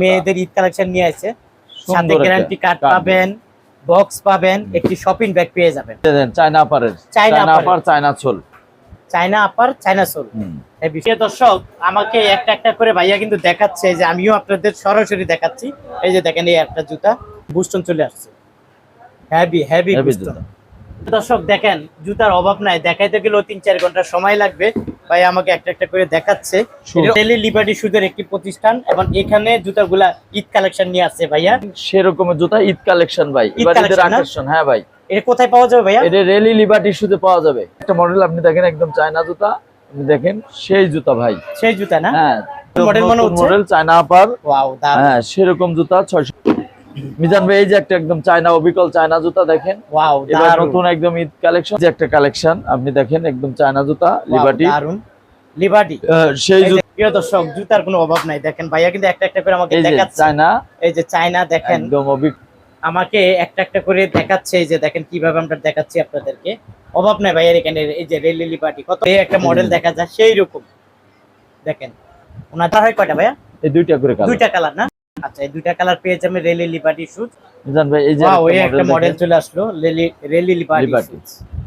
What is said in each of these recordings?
মেয়েদের ঈদ কালেকশন নিয়ে আসছে। সাথে গ্যারান্টি কার্ড পাবেন বক্স পাবেন একটি শপিং ব্যাগ পেয়ে যাবেন। China আপারের China. Upper China sole China upper China sole বিষয়ে দর্শক আমাকে একটা একটা করে ভাইয়া কিন্তু দেখাচ্ছে যে আমিও আপনাদের সরাসরি দেখাচ্ছি। এই যে দেখেন এই একটা জুতা বুস্টন চলে আসছে। Heavy heavy Boston. জুতা। দর্শক দেখেন জুতার অভাব নাই। দেখাইতে গেলেও তিন চার ঘণ্টা সময় লাগবে। ভাই আমাকে একটা একটা করে দেখাচ্ছে। টেলি লিবার্টি সুদের একটি প্রতিষ্ঠান এবং এখানে জুতাগুলা ঈদ কালেকশন নিয়ে আসছে ভাইয়া। সেরকম জুতা ঈদ কালেকশন ভাই। ঈদের আকর্ষণ হ্যাঁ ভাই। এটা কোথায় পাওয়া যাবে ভাইয়া? এটা রেলি লিবার্টি শুতে পাওয়া যাবে। একটা মডেল আপনি দেখেন একদম চায়না জুতা। আপনি দেখেন সেই জুতা ভাই। সেই জুতা না? হ্যাঁ। model মনে হচ্ছে? মডেল চায়না আপার ওয়াও হ্যাঁ সেরকম জুতা ছয়শো মিজান ভাই এই যে একটা একদম চায়না অবিকল চায়না জুতা দেখেন। ওয়াও এবার নতুন একদম ঈদ কালেকশন যে একটা কালেকশন আপনি দেখেন একদম চায়না জুতা লিবার্টি লিবার্টি সেই প্রিয় দর্শক জুতার কোনো অভাব নাই। দেখেন ভাইয়া কিন্তু একটা একটা করে আমাকে দেখাচ্ছে। চায়না। এই যে চায়না দেখেন। একদম অবিক আমাকে একটা একটা করে দেখাচ্ছে। এই যে দেখেন কীভাবে আমরা দেখাচ্ছি আপনাদেরকে। অভাব নাই ভাইয়ের এখানে এই যে রেল লিবার্টি কত এই একটা মডেল দেখা যায় সেই রকম দেখেন। ওনার হয় কয়টা ভাইয়া? এই দুইটা করে দুইটা কালার না? আচ্ছা এই দুইটা কালার পেয়ে যাবেন রেলি লিবার্টি শুজ মিজান ভাই এই যে এই একটা মডেল চলে আসলো Rally Rally Liberty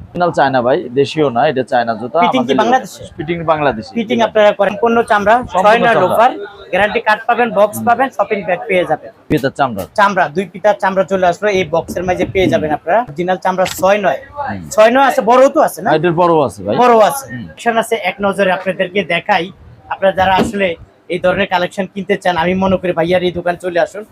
original China ভাই দেশীয় না এটা চায়না জুতা কি বাংলাদেশে? ফিটিং বাংলাদেশি ফিটিং আপনারা করেন পণ্য চামড়া সম্পূর্ণ ছয় নয় চামড়া। লোফার গ্যারান্টি কার্ড পাবেন বক্স পাবেন শপিং ব্যাগ পেয়ে যাবেন। পিতার চামড়া। চামড়া দুই পিতার চামড়া চলে আসলো এই বক্সের মাঝে পেয়ে যাবেন আপনারা। অরিজিনাল চামড়া ছয় নয়। হুম। ছয় নয় আছে বড়ও তো আছে না? এটার বড় আছে ভাই। বড় আছে। আছে এক নজরে আপনাদেরকে দেখাই। আপনারা যারা আসলে এই ধরনের কালেকশন কিনতে চান আমি মনে করি ভাইয়ার এই দোকান চলে আসুন।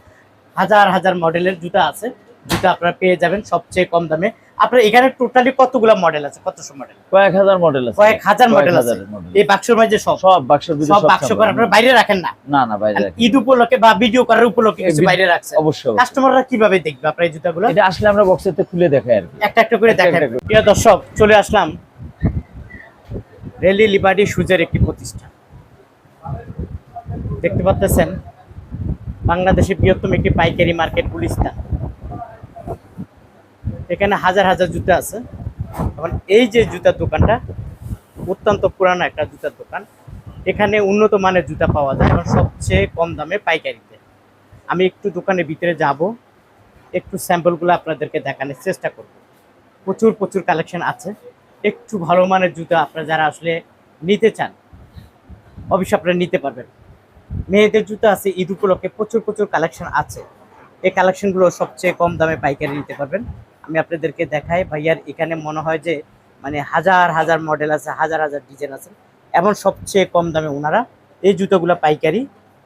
হাজার হাজার মডেলের জুতা আছে জুতা আপনারা পেয়ে যাবেন সবচেয়ে কম দামে। আপনার এখানে টোটালি কতগুলো মডেল আছে? কতশো মডেল কয়েক হাজার মডেল আছে। কয়েক হাজার মডেল আছে। এই বাক্সের মাঝে সব? সব বাক্সের ভিতরে সব বাক্স করে আপনারা বাইরে রাখেন না? না না বাইরে রাখি। ঈদ উপলক্ষে বা ভিডিও করার উপলক্ষে কিছু বাইরে রাখছে অবশ্যই। কাস্টমাররা কীভাবে দেখবে আপনার এই জুতাগুলো? এটা আসলে আমরা বক্সেতে খুলে দেখাই আর একটা একটা করে দেখেন প্রিয় দর্শক চলে আসলাম। রেলি লিবার্টি সুজের একটি প্রতিষ্ঠান। দেখতে পাচ্ছেন বাংলাদেশের বৃহত্তম একটি পাইকারি মার্কেট গুলিস্তান। এখানে হাজার হাজার জুতা আছে। এবং এই যে জুতার দোকানটা, অত্যন্ত পুরানো একটা জুতার দোকান। এখানে উন্নত মানের জুতা পাওয়া যায় এবং সবচেয়ে কম দামে পাইকারিতে। আমি একটু দোকানের ভিতরে যাব, একটু স্যাম্পলগুলো আপনাদেরকে দেখানোর চেষ্টা করব। প্রচুর প্রচুর কালেকশন আছে। একটু ভালো মানের জুতা আপনারা যারা আসলে নিতে চান, অবশ্যই আপনারা নিতে পারবেন। মেয়েদের জুতো আছে, ঈদ উপলক্ষে প্রচুর প্রচুর কালেকশন আছে। এই কালেকশনগুলো সবচেয়ে কম দামে পাইকারি নিতে পারবেন। আমি আপনাদেরকে দেখাই, ভাইয়ার এখানে মনে হয় যে মানে হাজার হাজার মডেল আছে, হাজার হাজার ডিজাইন আছে। এমন সবচেয়ে কম দামে ওনারা এই জুতোগুলো পাইকারি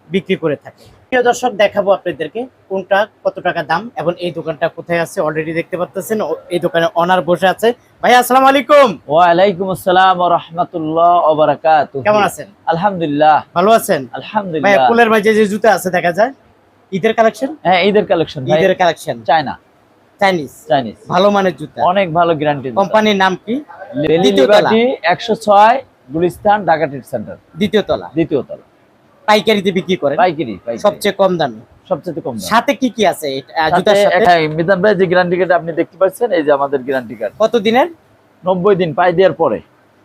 বিক্রি করে থাকে। প্রিয় দর্শক দেখাবো আপনাদেরকে কোনটা কত টাকা দাম এবং এই দোকানটা কোথায় আছে অলরেডি দেখতে পাচ্ছেন এই দোকানে অনার বসে আছে। ভাইয়া আসসালামু আলাইকুম। ওয়ালাইকুম আসসালাম ওয়া রাহমাতুল্লাহ ওয়া বারাকাতুহু। কেমন আছেন? আলহামদুলিল্লাহ। ভালো আছেন? আলহামদুলিল্লাহ। কুলের মাঝে যে জুতো আছে দেখা যায়? ঈদের কালেকশন? হ্যাঁ ঈদের কালেকশন ভাই। ঈদের কালেকশন। চায়না। চাইনিজ। চাইনিজ। ভালো মানের জুতা। অনেক ভালো গ্যারান্টি কোম্পানির নাম কি। Liberty 106 Gulistan Dhaka trade centre. দ্বিতীয় তলা। দ্বিতীয় তলা। পাইকারিতে বিক্রি করেন। পাইকারি সবচেয়ে কম দামে। সবচেয়ে কম সাথে কি কি আছে জুতার সাথে? মিজান ভাই যে গ্যারান্টি কার্ড আপনি দেখতে পাচ্ছেন এই যে আমাদের গ্যারান্টি কার্ড কত দিনের 90 দিন পাই দেওয়ার পরে।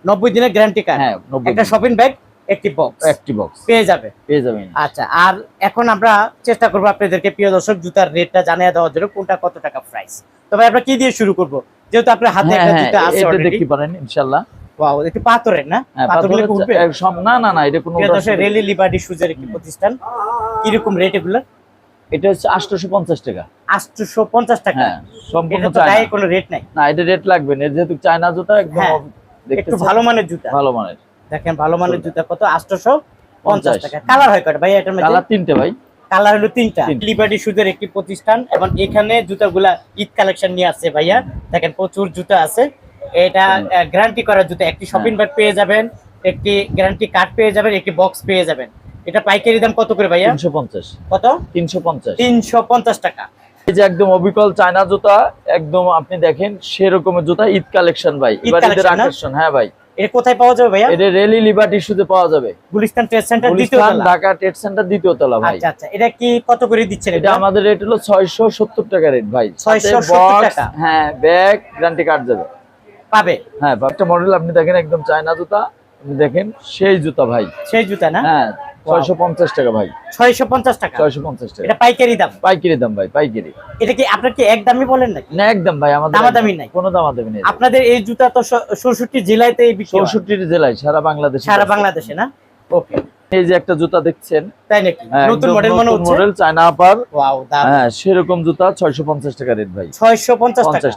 নব্বই দিনের গ্যারান্টি কার্ড হ্যাঁ 90 একটা শপিং ব্যাগ একটি বক্স একটি বক্স পেয়ে যাবে। পেয়ে যাবেন। আচ্ছা আর এখন আমরা চেষ্টা করব আপনাদেরকে প্রিয় দর্শক জুতার রেটটা জানিয়ে দেওয়ার জন্য কোনটা কত টাকা প্রাইস তবে আমরা কি দিয়ে শুরু করব? যেহেতু আপনার হাতে হ্যাঁ একটা হ্যাঁ জুতা আছে অলরেডি দেখতে পারেন ইনশাআল্লাহ। ওয়াও একটু পাথরের না? হ্যাঁ পাথরগুলো উঠবে সব না না না এটা কোনো উঠার রেলি লিবার্টি সুজের একটি প্রতিষ্ঠান। কীরকম রেট এগুলো? এটা হচ্ছে 850 টাকা। আটশোশো পঞ্চাশ টাকা? হ্যাঁ সম্পূর্ণ এটা চায়না। কোনো রেট নাই। না এটা রেট লাগবে না যেহেতু চায়না জুতা একদম হ্যাঁ, একটু ভালো মানের জুতা। ভালো মানের। দেখেন ভালো মানের জুতা কত? আটশোশো পঞ্চাশ টাকা। কালার হয় কটা ভাই এটার মধ্যে? কালার তিনটে ভাই। কালার হলো তিনটা। লিবার্টি সুদের একটি প্রতিষ্ঠান এবং এখানে জুতাগুলা ঈদ কালেকশন নিয়ে আসছে ভাইয়া। দেখেন প্রচুর জুতা আছে। এটা গ্যারান্টি করা জুতো। একটি শপিং ব্যাগ পেয়ে যাবেন একটি গ্যারান্টি কার্ড পেয়ে যাবেন একটি বক্স পেয়ে যাবেন। এটা পাইকারি দাম কত করে ভাইয়া? 350 কত? 350 তিনশো পঞ্চাশ টাকা। এই যে একদম অবিকল চায়না জুতা একদম আপনি দেখেন সেরকমের জুতা ঈদ কালেকশন ভাই। ঈদের আকর্ষণ হ্যাঁ ভাই। এটা কোথায় পাওয়া যাবে ভাইয়া? এটা রেলি লিবার্টি শুতে পাওয়া যাবে। গুলিস্তান ট্রেড সেন্টার দ্বিতীয় তলা। ঢাকা ট্রেড সেন্টার দ্বিতীয় তলা ভাই। আচ্ছা আচ্ছা। এটা কি কত করে দিচ্ছেন এটা এটা আমাদের রেট হলো 670 টাকা রেট ভাই। 670 টাকা। হ্যাঁ ব্যাগ গ্যারান্টি কার্ড যাবে। পাবে। হ্যাঁ একটা মডেল আপনি দেখেন একদম চায়না জুতা আপনি দেখেন সেই জুতা ভাই। সেই জুতা না? হ্যাঁ টাকা ভাই। টাকা? এটা পাইকারি দাম? পাইকারি দাম ভাই পাইকারি। এটা কি আপনার কি এক দামই বলেন নাকি? না একদম ভাই আমাদের দামাদামি নাই। কোনো দামাদামি নেই। আপনাদের এই জুতা তো বিক্রি হয়। জেলায় সারা বাংলাদেশে। সারা বাংলাদেশে না? ওকে এই যে একটা জুতা দেখছেন? তাই নাকি? হ্যাঁ, নতুন মডেল মনে হচ্ছে? মডেল চায়না আপার ওয়াও দাম হ্যাঁ সেরকম জুতা ছয়শো পঞ্চাশ টাকা রেট ভাই।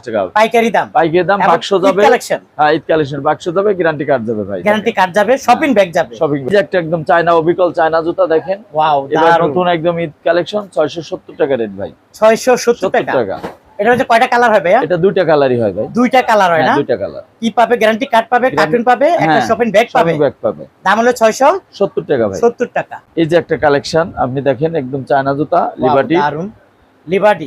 টাকা। পাইকারি দাম। পাইকারি দাম বাক্স যাবে। কালেকশন হ্যাঁ ঈদ কালেকশন বাক্স যাবে গ্যারান্টি কার্ড যাবে ভাই। গ্যারান্টি কার্ড যাবে শপিং ব্যাগ যাবে। শপিং একটা একদম চায়না অবিকল চায়না জুতা দেখেন। ওয়াও দারুণ নতুন একদম ঈদ কালেকশন ছয়শো সত্তর টাকা রেট ভাই। ছয়শো সত্তর সত্তর টাকা। টাকা। এটা হচ্ছে কয়টা কালার হয় ভাইয়া? এটা দুইটা কালারই হয় ভাই। দুইটা কালার হয় না? হ্যাঁ দুইটা কালার কি পাবে? গ্যারান্টি কার্ড পাবে কার্টুন পাবে একটা শপিং ব্যাগ পাবে। ব্যাগ পাবে। দাম হলো ছয়শো সত্তর টাকা ভাই। সত্তর টাকা। এই যে একটা কালেকশন আপনি দেখেন একদম চায়না জুতা লিবার্টি দারুণ লিবার্টি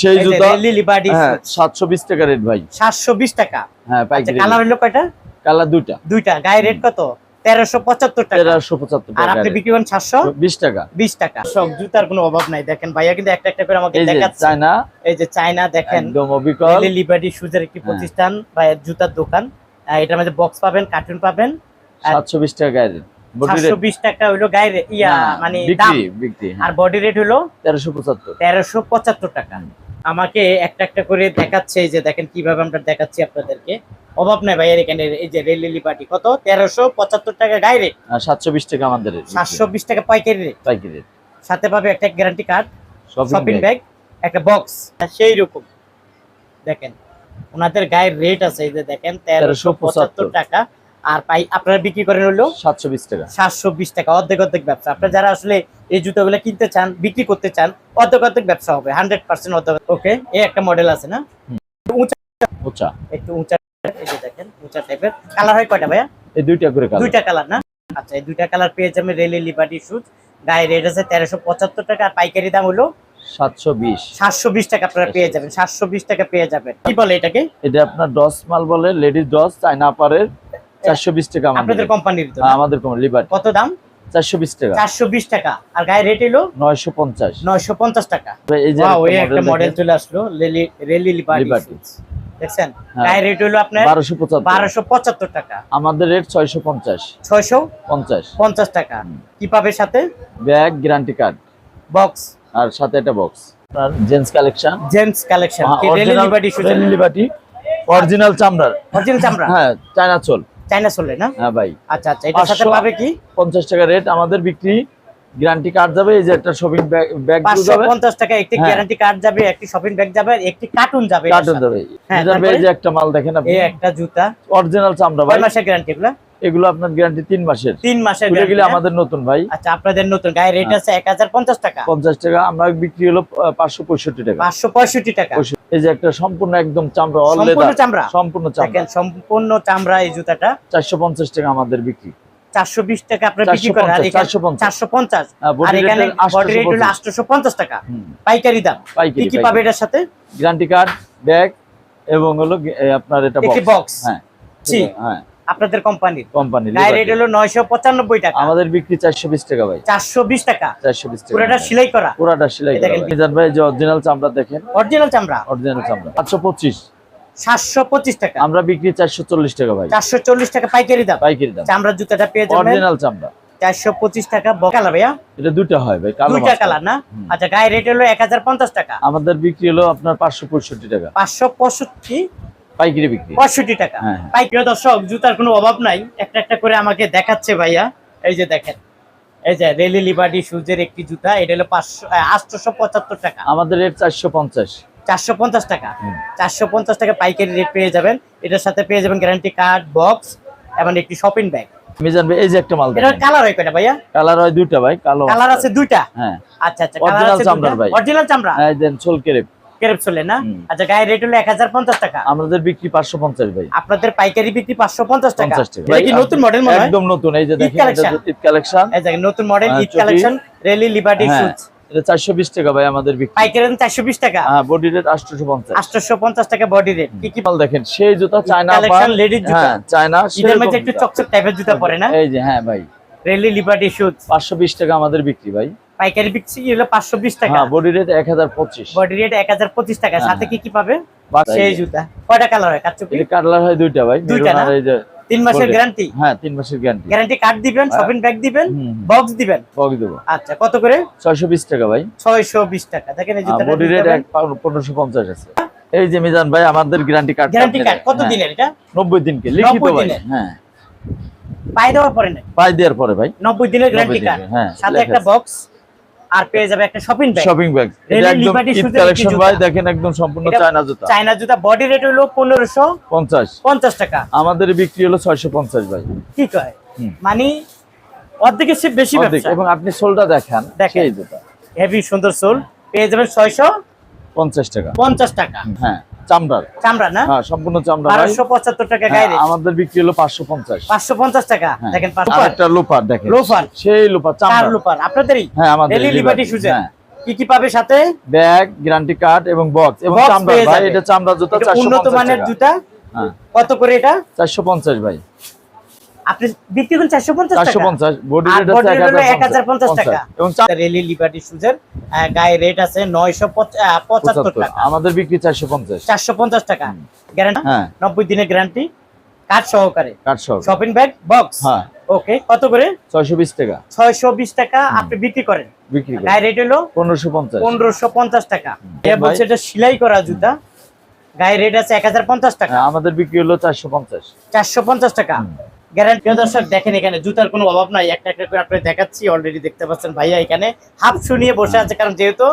সেই জুতা লিবার্টি হ্যাঁ সাতশো বিশ টাকা রেট ভাই। সাতশো বিশ টাকা। হ্যাঁ আচ্ছা পাইকারি কালার হলো কয়টা? কালার দুইটা। দুইটা। গায়ে রেট কত? তেরোশো পঁচাত্তর টাকা। তেরোশো পঁচাত্তর আর আপনি বিক্রি করেন সাতশো? বিশ টাকা। বিশ টাকা। সব জুতার কোনো অভাব নাই। দেখেন ভাইয়া কিন্তু একটা একটা করে আমাকে এই যে দেখাচ্ছে। চায়না। এই যে চায়না দেখেন। লিবার্টি শুজের একটি হ্যাঁ। প্রতিষ্ঠান বা জুতার দোকান। এটার মধ্যে বক্স পাবেন কার্টুন পাবেন। সাতশো বিশ টাকা সাতশো বিশ টাকা হইল গায়ে রে- ইয়া মানে বিক্রি আর বডি রেট হলো তেরোশো পঁচাত্তর। তেরোশো পঁচাত্তর টাকা। আমাকে একটা একটা করে দেখাচ্ছে এই যে দেখেন কীভাবে আমরা দেখাচ্ছি আপনাদেরকে। অভাব নাই ভাইয়ের এখানে এই যে রেল লিলি পার্টি কত? তেরোশো পঁচাত্তর টাকা ডাইরেক্ট সাতশো বিশ টাকা আমাদের সাতশো বিশ টাকা পাইকারি রেট পাইকারি রেট সাথে পাবে একটা guarantee card shopping shopping bag একটা বক্স সেই রকম। দেখেন ওনাদের গায়ের রেট আছে এই যে দেখেন তেরোশো পঁচাত্তর টাকা। আর পাই আপনারা বিক্রি করেন হলো সাতশো বিশ টাকা। সাতশো বিশ টাকা অর্ধেক অর্ধেক ব্যবসা। আপনারা যারা আসলে এই জুতোগুলো কিনতে চান বিক্রি করতে চান অর্ধেক অর্ধেক ব্যবসা হবে। হান্ড্রেড পার্সেন্ট অর্ধেক ওকে এই একটা মডেল আছে না? উঁচা। উঁচা। একটু উঁচা দেখেন উঁচা টাইপের কালার হয় কয়টা ভাইয়া? এই দুইটা করে দুইটা কালার না? আচ্ছা এই দুইটা কালার পেয়েছি আমি রেলি লিবার্টি শুজ গায়ে রেট আছে তেরোশো পঁচাত্তর টাকা পাইকারি দাম হলো সাতশো বিশ। সাতশো বিশ টাকা আপনারা পেয়ে যাবেন সাতশো বিশ টাকা পেয়ে যাবেন। কি বলে এটাকে? এটা আপনার ডস মাল বলে লেডিস ডস চাইনা পারের 420 টাকা আপনাদের কোম্পানির তো হ্যাঁ, আমাদের কোম্পানি লিভার কত দাম? 420 টাকা। 420 টাকা। আর গায়ে রেট হলো 950 950 টাকা। এই যে একটা মডেল চলে আসলো রেলি রেলি দেখছেন? হ্যাঁ। রেট হলো আপনার 1275 1275 টাকা। আমাদের রেট 650 650 50 টাকা। কি পাবে সাথে? ব্যাগ গ্যারান্টি কার্ড বক্স আর সাথে একটা box gents collection gents collection Rally Liberty Liberty original চামড়ার। অরিজিনাল চামড়া? হ্যাঁ চায়না চোল। চাইনা চলে না? হ্যাঁ ভাই। আচ্ছা আচ্ছা এটার সাথে পাবে কি? পঞ্চাশ টাকা রেট আমাদের বিক্রি গ্যারান্টি কার্ড যাবে এই যে একটা শপিং ব্যাগ ব্যাগ যাবে। পঞ্চাশ টাকা একটি। গ্যারান্টি কার্ড যাবে একটি শপিং ব্যাগ যাবে একটি কার্টুন যাবে কার্টুন যাবে। হ্যাঁ, এই যে একটা মাল দেখেন আপনি। এই একটা জুতা। অরিজিনাল চামড়া ভাই। মাসের গ্যারান্টি এগুলো? এগুলো আপনার গ্যারান্টি তিন মাসের। তিন মাসের খুলে গেলে আমাদের নতুন ভাই। আচ্ছা আপনাদের নতুন। গায়ে রেট হ্যাঁ। আছে এক হাজার পঞ্চাশ টাকা। পঞ্চাশ টাকা আমরা বিক্রি হলো পাঁচশো পঁয়ষট্টি টাকা। পাঁচশো পঁয়ষট্টি টাকা। এই যে একটা সম্পূর্ণ একদম চামড়া সম্পূর্ণ চামড়া। সম্পূর্ণ চামড়া। সম্পূর্ণ চামড়া এই জুতাটা। চারশো পঞ্চাশ টাকা আমাদের বিক্রি। চারশো বিশ টাকা আপনার বিক্রি করেন। আর 450, 450 চারশো পঞ্চাশ। হ্যাঁ, আর এখানে বডি রেট হলো আটশোশো পঞ্চাশ টাকা। হুম, পাইকারি দাম। কি কি পাবে এটার সাথে? গ্যারান্টি কার্ড ব্যাগ এবং হলো আপনার এটা বক্স বক্স হ্যাঁ। হ্যাঁ। আপনাদের কোম্পানির কোম্পানি গায়ে রেট হলো নয়শো পঁচানব্বই টাকা। আমাদের বিক্রি চারশো বিশ টাকা ভাই। চারশো বিশ টাকা? চারশো বিশ টাকা। পুরোটা সেলাই করা? পুরাটা সেলাই করা দেখেন। ভাই। মিজান ভাই যে অরিজিনাল চামড়া দেখেন। অরিজিনাল চামড়া? অরিজিনাল চামড়া। আটশো পঁচিশ। সাতশো পঁচিশ টাকা। আমরা বিক্রি চারশো চল্লিশ টাকা ভাই। চারশো চল্লিশ টাকা পাইকারি দাম। পাইকারি দাম। চামড়ার জুতাটা পেয়ে যাবেন। অরিজিনাল চামড়া। চারশো পঁচিশ টাকা বকালা ভাইয়া। এটা দুটো হয় ভাই কালো। কালার না? আচ্ছা গায়ে রেট হলো এক হাজার পঞ্চাশ টাকা। আমাদের বিক্রি হলো আপনার পাঁচশো পঁয়ষট্টি টাকা। পাঁচশো পঁয়ষট্টি পাইকারি বিক্রি। পঁয়ষট্টি টাকা। হ্যাঁ, হ্যাঁ। প্রিয় দর্শক জুতার কোনো অভাব নাই। একটা একটা করে আমাকে দেখাচ্ছে ভাইয়া। এই যে দেখেন। এই যে রেলি লিবার্টি শুজের একটি জুতা এটা হলো পাঁচশো আটশোশো পঁচাত্তর টাকা। আমাদের রেট চারশো পঞ্চাশ। চারশো পঞ্চাশ টাকা। চারশো পঞ্চাশ টাকা পাইকারি রেট পেয়ে যাবেন। এটার সাথে পেয়ে যাবেন গ্যারান্টি কার্ড বক্স এবং একটি শপিং ব্যাগ মিজান ভাই এই যে একটা মাল এটার কালার হয় কয়টা ভাইয়া? কালার হয় দুইটা ভাই কালো। কালার আছে দুইটা? হ্যাঁ। আচ্ছা আচ্ছা। Original চামড়ার ভাই। অরিজিনাল চামড়া? এই দেন কেরেপ কেরেপ চলে না আচ্ছা গায়ে রেট হলো টাকা। আমাদের বিক্রি পাঁচশো পঞ্চাশ ভাই। আপনাদের পাইকারি বিক্রি পাঁচশো পঞ্চাশ টাকা। এটা কি নতুন মডেল মনে হয়? একদম নতুন। এই যে দেখেন ঈদ কালেকশন এই দেখেন নতুন মডেল হ্যাঁ, ঈদ কালেকশন রেলি লিবার্টি হ্যাঁ শুজ এটা টাকা ভাই আমাদের বিক্রি। পাইকারি টাকা। হ্যাঁ বডি রেট টাকা বডি রেট কি কি মাল দেখেন সেই জুতা চায়না জুতা। হ্যাঁ চায়না মধ্যে একটু চকচক টাইপের জুতা পরে না? এই যে হ্যাঁ ভাই। রেলি লিবার্টি শুজ পাঁচশো বিশ টাকা আমাদের বিক্রি ভাই। পাইকারি বিক্রি হলো পাঁচশো বিশ টাকা। হ্যাঁ বডি রেট এক হাজার পঁচিশ। বডি রেট এক হাজার পঁচিশ টাকা। হ্যাঁ, সাথে কি কি পাবে সেই জুতা। কয়টা কালার হয়? কাচুপি এটা কাটলার হয় দুইটা ভাই। দুইটা না? তিন মাসের গ্যারান্টি হ্যাঁ তিন মাসের গ্যারান্টি গ্যারান্টি কার্ড দিবেন হ্যাঁ। শপিং ব্যাগ দিবেন। বক্স দিবেন? বক্স দেবো। আচ্ছা কত করে? ছয়শো বিশ টাকা ভাই। ছয়শো বিশ টাকা। দেখেন এই জুতাটা বডি রেট পনেরোশো পঞ্চাশ আছে। এই যে মিজান ভাই আমাদের গ্যারান্টি কার্ড গ্যারান্টি কার্ড কত দিনের এটা? নব্বই দিনকে লিখিত 90 ভাই? হ্যাঁ। পাই দেওয়ার পরে না পাই দেওয়ার পরে ভাই। নব্বই দিনের গ্যারান্টি কার্ড হ্যাঁ, সাথে একটা বক্স আর পেয়ে যাবে একটা শপিং ব্যাগ শপিং ব্যাগ এটা একদম কালেকশন ভাই দেখেন একদম সম্পূর্ণ চায়না জুতা। চায়না জুতা বডি রেট হলো পনেরোশো পঞ্চাশ। পঞ্চাশ টাকা। আমাদের বিক্রি হলো ছয়শো পঞ্চাশ ভাই। কি কয়? মানে অর্ধেকের চেয়ে বেশি। ব্যবসা। এবং আপনি সোলটা দেখেন দেখেন। এই জুতা। হেভি সুন্দর সোল। পেয়ে যাবেন ছয়শো পঞ্চাশ টাকা। পঞ্চাশ টাকা। হ্যাঁ। চামড়ার। চামড়া না? হ্যাঁ সম্পূর্ণ চামড়া টাকা গায়ে হ্যাঁ, আমাদের বিক্রি হলো টাকা? হ্যাঁ। দেখেন একটা লোপার দেখেন। সেই লোপার আপনাদেরই? হ্যাঁ আমাদের লিবার্টি শুজে কি কি পাবে সাথে? ব্যাগ গ্যারান্টি কার্ড এবং বক্স এবং চামড়া ভাই এটা চামড়া জুতা উন্নত মানের জুতা? কত করে এটা? চারশো পঞ্চাশ ভাই। আপনি বিক্রি করেন চারশো পঞ্চাশ চারশো টাকা পঞ্চাশ বডি আর রেট body আছে 1050 টাকা। এবং রেলি লিবার্টি শুজের গায়ে রেট আছে নয়শো পঁচাত্তর পঁচাত্তর। টাকা। আমাদের বিক্রি চারশো পঞ্চাশ। চারশো পঞ্চাশ টাকা। গ্যারান্টি হ্যাঁ। নব্বই দিনের গ্যারান্টি সহকারে। কাঠ সহ শপিং ব্যাগ বক্স হ্যাঁ। ওকে কত করে? ছয়শো বিশ টাকা। ছয়শো বিশ টাকা আপনি বিক্রি করেন। বিক্রি করে গায়ে রেট হলো পনেরোশো পঞ্চাশ। টাকা। বলছে এটা সেলাই করা জুতা। গায়ে রেট আছে এক হাজার পঞ্চাশ টাকা। হ্যাঁ, আমাদের বিক্রি হলো চারশো পঞ্চাশ। চারশো পঞ্চাশ টাকা। গ্যারান্টি দর্শক, দেখেন এখানে জুতার কোনো অভাব নাই। একটা একটা করে আপনি দেখাচ্ছি অলরেডি দেখতে পাচ্ছেন ভাইয়া এখানে। হাফ শু নিয়ে বসে আছে, কারণ যেহেতু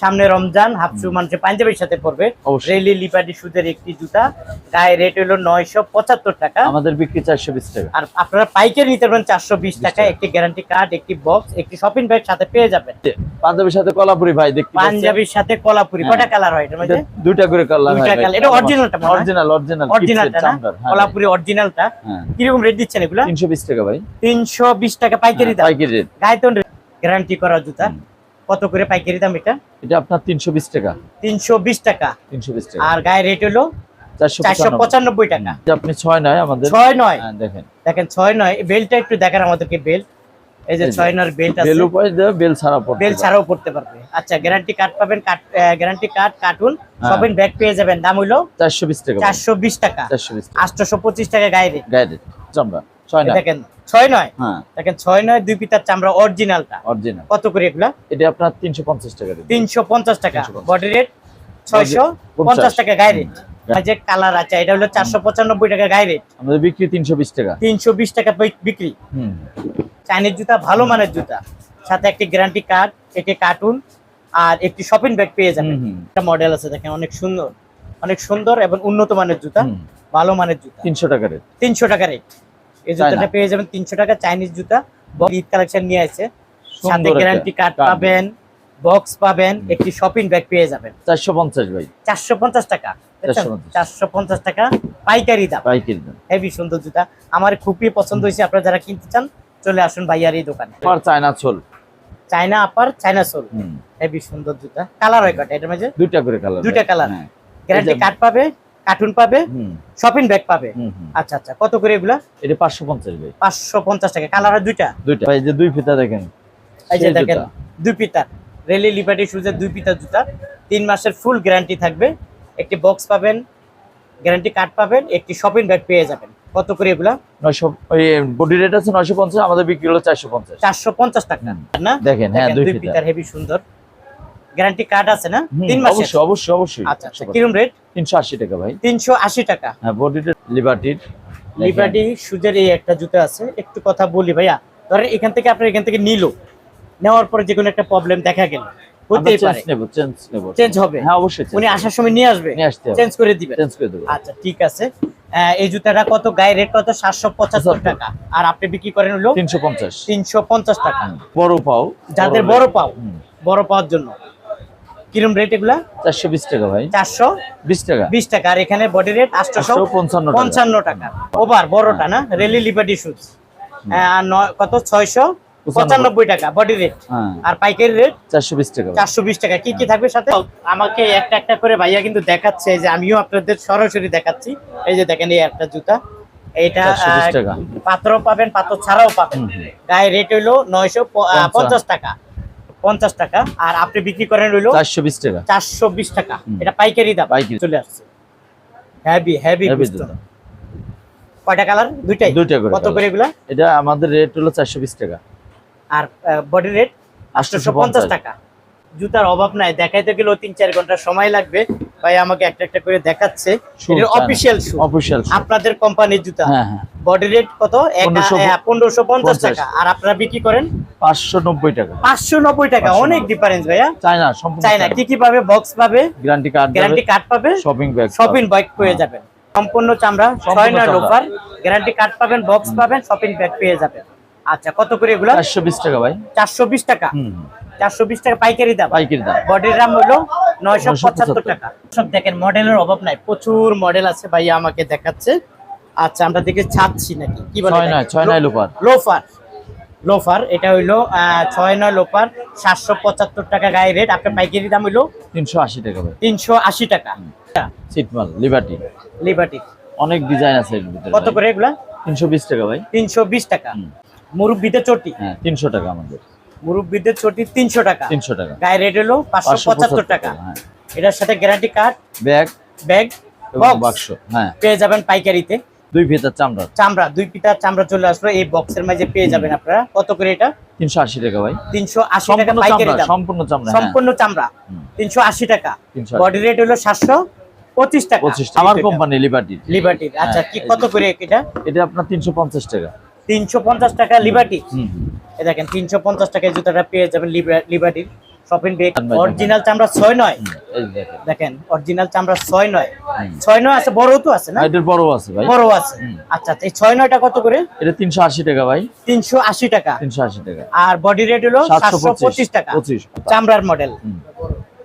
সামনে রমজান হাফ শু মানুষের পাঞ্জাবির সাথে পড়বে। রেলি লিপাটি সুদের একটি জুতা। গায়ে রেট হলো নয়শো পঁচাত্তর টাকা। আমাদের বিক্রি চারশো বিশ টাকা। আর আপনারা পাইকারি নিতে পারবেন চারশো বিশ টাকা। একটি গ্যারান্টি কার্ড একটি বক্স একটি শপিং ব্যাগ সাথে পেয়ে যাবেন। পাঞ্জাবির সাথে কলাপুরি ভাই দেখতে পাঞ্জাবির সাথে কলাপুরি। হ্যাঁ। কটা কালার হয় এটা মধ্যে? দুইটা করে কালার দুইটা colour। এটা মনে অরিজিনাল অরিজিনাল অরিজিনালটা কলাপুরি অরিজিনালটা হ্যাঁ। কীরকম রেট দিচ্ছেন এগুলা? তিনশো বিশ টাকা ভাই। তিনশো বিশ টাকা পাইকারি দাম। পাইকারি গায়ে তো গ্যারান্টি করা জুতা। কত করে পাইকারি দাম এটা? এটা আপনার তিনশো বিশ টাকা। তিনশো বিশ টাকা। তিনশো বিশ টাকা। আর গায়ে রেট হলো চারশো চারশো পঁচানব্বই টাকা। এটা আপনি ছয় নয় আমাদের? ছয় নয়। হ্যাঁ, দেখেন। দেখেন ছয় নয়। বেলটা একটু দেখার আমাদেরকে বেল্ট এই যে এই যে, ছয় নয় বেল্ট আছে। বেল উপায় দেবে বেল ছাড়া পড়তে বেল। ছাড়াও পড়তে পারবে। আচ্ছা গ্যারান্টি কার্ড পাবেন card guarantee card carton. Shopping bag পেয়ে যাবেন। দাম চারশো বিশ টাকা। চারশো বিশ টাকা। চারশো বিশ টাকা। আটশোশো পঁচিশ টাকা গায়ে রেট চামড়া দেখেন ছয় নয়? হ্যাঁ। দেখেন ছয় নয় দুই পিতার চামড়া অরিজিনালটা অরিজিনাল কত করে এগুলা? এটা আপনার তিনশো পঞ্চাশ টাকা তিনশো পঞ্চাশ টাকা। 350 বডি রেট ছয়শো পঞ্চাশ টাকা গায়ে রেট যে কালার আছে এটা হলো চারশো পঁচানব্বই টাকা গায়ে রেট আমাদের বিক্রি তিনশো বিশ টাকা। তিনশো বিশ টাকা বিক্রি। হুম। চাইনিজ জুতা ভালো মানের জুতা। সাথে একটি গ্যারান্টি কার্ড একটি কার্টুন আর একটি শপিং ব্যাগ পেয়ে যাবেন। একটা মডেল আছে দেখেন অনেক সুন্দর। অনেক সুন্দর এবং উন্নত মানের জুতা ভালো মানের জুতা। তিনশো টাকা রেট তিনশো টাকা রেট এই জুতাটা পেয়ে যাবেন তিনশো টাকা চাইনিজ জুতা। ঈদ কালেকশন নিয়ে আছে। সাথে গ্যারান্টি কার্ড পাবেন বক্স পাবেন একটি শপিং ব্যাগ পেয়ে যাবেন। চারশো পঞ্চাশ ভাই। চারশো পঞ্চাশ টাকা চারশো পঞ্চাশ। টাকা পাইকারি দাম। পাইকারি দাম। হেভি সুন্দর জুতা। আমার খুবই পছন্দ হয়েছে আপনারা যারা কিনতে চান চলে আসুন ভাইয়ার এই দোকানে। China sole China upper China sole. Heavy সুন্দর জুতা। কালার হয় কটা এটার মাঝে? দুইটা করে কালার দুইটা কালার হ্যাঁ। গ্যারান্টি কার্ড পাবে। কার্টুন পাবে শপিং ব্যাগ পাবে। আচ্ছা আচ্ছা কত করে এগুলা? এটা পাঁচশো পঞ্চাশ ভাই। পাঁচশো পঞ্চাশ টাকা। কালার হয় দুইটা? দুইটা। এই যে দুই ফিতা দেখেন এই যে দেখেন। দুই পিতা রেলি লিবার্টি শুজের দুই পিতা জুতা। তিন মাসের ফুল গ্যারান্টি থাকবে। একটি বক্স পাবেন গ্যারান্টি কার্ড পাবেন একটি শপিং ব্যাগ পেয়ে যাবেন। কত করে এগুলা? নয়শো ওই বডি রেট আছে নয়শো পঞ্চাশ আমাদের বিক্রি হলো চারশো পঞ্চাশ। চারশো পঞ্চাশ টাকা। না দেখেন হ্যাঁ দুই ফিতা। হেভি সুন্দর। গ্যারান্টি কার্ড আছে না? তিন মাসের? অবশ্যই অবশ্যই অবশ্যই। আচ্ছা আচ্ছা কিরম রেট? তিনশো আশি টাকা ভাই। তিনশো আশি টাকা। হ্যাঁ বডি রেট লিবার্টির লিবার্টি সুজের এই একটা জুতো আছে। একটু কথা বলি ভাইয়া। ধরেন এখান থেকে আপনার এখান থেকে নিলো। নেওয়ার পরে যে কোনো একটা প্রবলেম দেখা গেল। হতেই পারে। নেব চেঞ্জ নেব। চেঞ্জ হবে। হ্যাঁ অবশ্যই উনি আসার সময় নিয়ে আসবে। চেঞ্জ করে দিবেন। চেঞ্জ করে দেবো। আচ্ছা ঠিক আছে। এই জুতাটা কত? গায়ে রেট কত? সাতশো পঁচাত্তর পঁচাত্তর। টাকা। আর আপনি বিক্রি করেন হলো তিনশো পঞ্চাশ। তিনশো পঞ্চাশ টাকা। বড় পাও। যাদের বড় পাও। বড় পাওয়ার জন্য। কিরম রেট এগুলা? চারশো বিশ টাকা ভাই। চারশো বিশ টাকা। বিশ টাকা। আর এখানে বডি রেট আটশো আটশো পঞ্চান্ন টাকা। পঞ্চান্ন টাকা। ওভার বড়টা না? রেলি লিবার্টি শুজ আর কত? ছয়শো পঁচানব্বই। টাকা বডি রেট হ্যাঁ। আর পাইকারি রেট চারশো বিশ টাকা চারশো বিশ টাকা। কি কি থাকবে সাথে? আমাকে একটা একটা করে ভাইয়া কিন্তু দেখাচ্ছে যে আমিও আপনাদের সরাসরি দেখাচ্ছি। এই যে দেখেন এই একটা জুতা। এটা 420। পাথরও পাবেন পাত্র ছাড়াও পাবেন। গায়ে রেট হইল নয়শো। পঞ্চাশ টাকা। পঞ্চাশ টাকা আর আপনি বিক্রি করেন রইল চারশো বিশ টাকা। চারশো বিশ টাকা। এটা পাইকারি দাম পাইকারি। চলে আসছে। হ্যাভি হ্যাভি কয়টা কালার দুইটাই? দুইটা করে কত করে এগুলা? এটা আমাদের রেট হলো চারশো বিশ টাকা। আর বডি রেট আটশোশো পঞ্চাশ টাকা। জুতার অভাব নাই। দেখাইতে গেলেও তিন চার ঘণ্টা সময় লাগবে। ভাই আমাকে একটা একটা করে দেখাচ্ছে। অফিসিয়াল শু অফিসিয়াল আপনাদের কোম্পানির জুতা। হ্যাঁ হ্যাঁ। বডি রেট কত? পনেরোশো- পনেরোশো পঞ্চাশ। টাকা। আর আপনারা বিক্রি করেন? পাঁচশো নব্বই টাকা। পাঁচশো নব্বই টাকা। অনেক ডিফারেন্স ভাইয়া। চায়না সম্পূর্ণ চাই না কি কি পাবে? বক্স পাবে? গ্যারান্টি কার্ড গ্যারান্টি কার্ড পাবে? শপিং ব্যাগ শপিং বাইক পেয়ে যাবেন। সম্পূর্ণ চামড়া ছয় নয়। লোফার গ্যারান্টি কার্ড পাবেন বক্স পাবেন শপিং ব্যাগ পেয়ে যাবেন। আচ্ছা কত করে এগুলো? চারশো বিশ টাকা ভাই। চারশো বিশ টাকা। হুম। চারশো বিশ টাকা পাইকারি দাম। পাইকারি দাম। বডির দাম হলো নয়শো 975 পঁচাত্তর টাকা। সব দেখেন মডেলের অভাব নাই। প্রচুর মডেল আছে ভাইয়া আমাকে দেখাচ্ছে। আচ্ছা আমরা দেখে ছাড়ছি নাকি? কি বলে ছয় নয় ছয় নয় লোপার লোফার। লোফার। এটা হইল ছয় নয় লোফার সাতশো পঁচাত্তর টাকা গায়ে রেট আপনার পাইকারি দাম হইল তিনশো আশি টাকা ভাই। তিনশো আশি টাকা। সিটমাল লিবার্টি লিবার্টি অনেক ডিজাইন আছে এর ভিতরে কত করে এগুলা? তিনশো বিশ টাকা ভাই। তিনশো বিশ টাকা। মুরব্বিদের চটি। হ্যাঁ তিনশো টাকা আমাদের। মুরব্বিদের চটি তিনশো টাকা। তিনশো টাকা। গায়ে রেট হলো পাঁচশো পঁচাত্তর টাকা। হ্যাঁ। এটার সাথে গ্যারান্টি কার্ড ব্যাগ ব্যাগ বাক্স হ্যাঁ। পেয়ে যাবেন পাইকারিতে। দুই ভেতার চামড়া। চামড়া দুই পিটার চামড়া চলে আসলো এই বক্সের মাঝে পেয়ে যাবেন আপনারা। কত করে এটা? তিনশো আশি টাকা ভাই। তিনশো আশি টাকা পাইকারি চামড়া সম্পূর্ণ চামড়া সম্পূর্ণ চামড়া। তিনশো আশি টাকা। 380 বডি রেট হলো সাতশো পঁচিশ টাকা। আমার কোম্পানি লিবার্টি লিবার্টির আচ্ছা কি কত করে এটা? এটা আপনার তিনশো পঞ্চাশ টাকা। তিনশো পঞ্চাশ টাকা লিবার্টি। এ দেখেন তিনশো পঞ্চাশ টাকায় জুতাটা পেয়ে যাবেন লিবা- লিবার্টির শপিং ব্যাগ অরিজিনাল চামড়া ছয় নয়। এই দেখেন। দেখেন অরিজিনাল চামড়া ছয় নয়। ছয় নয় আছে বড় তো আছে না? এটার বড় আছে ভাই। বড় আছে। আচ্ছা আচ্ছা, এই ছয় নয়টা কত করে? এটা তিনশো আশি টাকা ভাই। তিনশো আশি টাকা। তিনশো আশি টাকা। আর বডি রেট হলো সাতশো পঁচিশ। টাকা। চামড়ার মডেল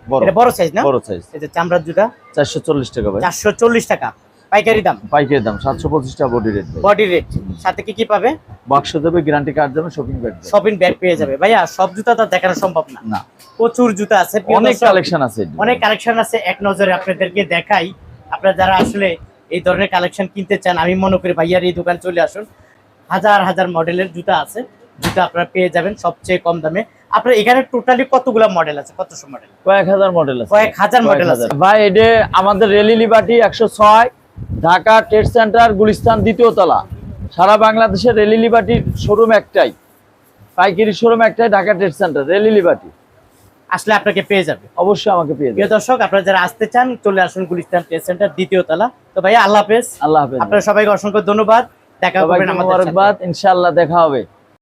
বড় এটা বড় সাইজ না? বড় সাইজ এই যে চামড়ার জুতা। চারশো চল্লিশ টাকা ভাই। চারশো চল্লিশ টাকা। পাইকারি দাম? পাইকারি দাম সাতশো পঁচিশ টাকা বডি রেট বডি রেট সাথে কি কি পাবে? বাক্স দেবে গ্যারান্টি কার্ড দেবে শপিং ব্যাগ শপিং ব্যাগ পেয়ে যাবে। ভাইয়া সব জুতা তো দেখানো সম্ভব না। না। প্রচুর জুতা আছে অনেক কালেকশন আছে অনেক কালেকশন আছে এক নজরে আপনাদেরকে দেখাই। আপনারা যারা আসলে এই ধরনের কালেকশন কিনতে চান আমি মনে করি ভাইয়ার এই দোকান চলে আসুন। হাজার হাজার মডেলের জুতা আছে। জুতা আপনারা পেয়ে যাবেন সবচেয়ে কম দামে। আপনার এখানে টোটালি কতগুলো মডেল আছে? কতশো মডেল কয়েক হাজার মডেল আছে। কয়েক হাজার মডেল আছে। ভাই এটা আমাদের রেলি লিবার্টি একশো ছয় ঢাকা ট্রেড সেন্টার গুলিস্তান দ্বিতীয় তলা। সারা বাংলাদেশের রেলি লিবার্টির শোরুম একটাই। পাইকারি শোরুম একটাই Dhaka trade centre Rally Liberty. আসলে আপনাকে পেয়ে যাবে। অবশ্যই আমাকে পেয়ে যাবে। দর্শক আপনারা যারা আসতে চান চলে আসুন গুলিস্তান ট্রেড সেন্টার দ্বিতীয় তলা। তো ভাইয়া আল্লাহ হাফেজ। আল্লাহ হাফেজ। আপনারা সবাইকে অসংখ্য ধন্যবাদ। দেখা সাথে। ইনশাআল্লাহ দেখা হবে।